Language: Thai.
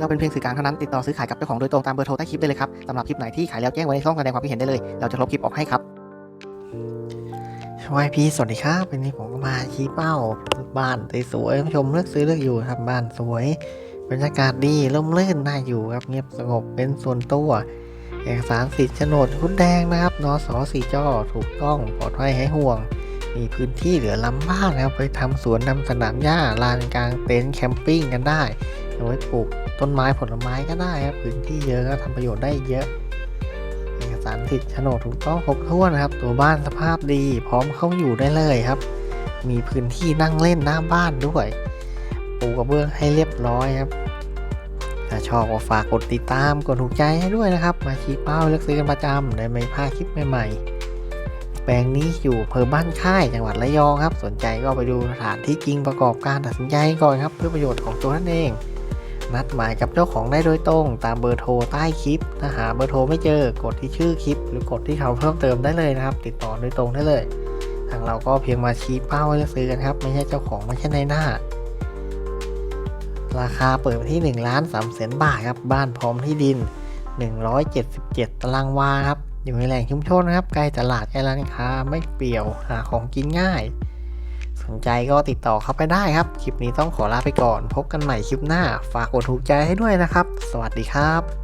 เราเป็นเพียงสื่อกลางเท่านั้นติดต่อซื้อขายกับเจ้าของโดยตรงตามเบอร์โทรใต้คลิปได้เลยครับสำหรับคลิปไหนที่ขายแล้วแจ้งไว้ในช่องแสดงความคิดเห็นได้เลย เราจะลบคลิปออกให้ครับวายพีสวัสดีครับวันนี้ผมก็มาชี้เป้าบ้านสวยๆชมเลือกซื้อเลือกอยู่ครับบ้านสวยบรรยากาศดีร่มรื่นน่าอยู่ครับเงียบสงบเป็นส่วนตัวเอกสารสิทธิ์โฉนดหุ้นแดงนะครับนสสี่จอถูกต้องปลอดภัยให้ห่วง มีพื้นที่เหลือล้ำบ้านนะครับไปทำสวนนำสนามหญ้าลานกลางเต็นท์แคมปิ้งกันได้ เอาไว้ปลูกต้นไม้ผลไม้ก็ได้ครับพื้นที่เยอะก็ทำประโยชน์ได้เยอะ เอกสารสิทธิ์โฉนดถูกต้องครบถ้วนะครับ ตัวบ้านสภาพดี พร้อมเข้าอยู่ได้เลยครับ มีพื้นที่นั่งเล่นหน้าบ้านด้วย ปูกระเบื้องให้เรียบร้อยครับถ้าชอบก็ฝากกดติดตามกดถูกใจให้ด้วยนะครับ มาชี้เป้าเลือกซื้อกันประจำได้ไม่พลาดคลิปใหม่ๆ แปลงนี้อยู่อำเภอบ้านค่ายจังหวัดระยองครับ สนใจก็ไปดูสถานที่จริงประกอบการตัดสินใจก่อนครับ เพื่อประโยชน์ของตัวท่านเอง นัดหมายกับเจ้าของได้โดยตรง ตามเบอร์โทรใต้คลิป ถ้าหาเบอร์โทรไม่เจอกดที่ชื่อคลิป หรือกดที่เขาเพิ่มเติมได้เลยนะครับ ติดต่อโดยตรงได้เลย ทางเราก็เพียงมาชี้เป้าให้เลือกซื้อกันครับ ไม่ใช่เจ้าของไม่ใช่ในหน้า ราคาเปิดไปที่1ล้าน3แสนบาทครับบ้านพร้อมที่ดิน 177 ตารางวาครับอยู่ในแหล่งชุมชนนะครับใกล้ตลาดใกล้ร้านค้าไม่เปี่ยวหาของกินง่าย นใจก็ติดต่อเข้าไปได้ครับ คลิปนี้ต้องขอลาไปก่อน พบกันใหม่คลิปหน้า ฝากกดถูกใจให้ด้วยนะครับ สวัสดีครับ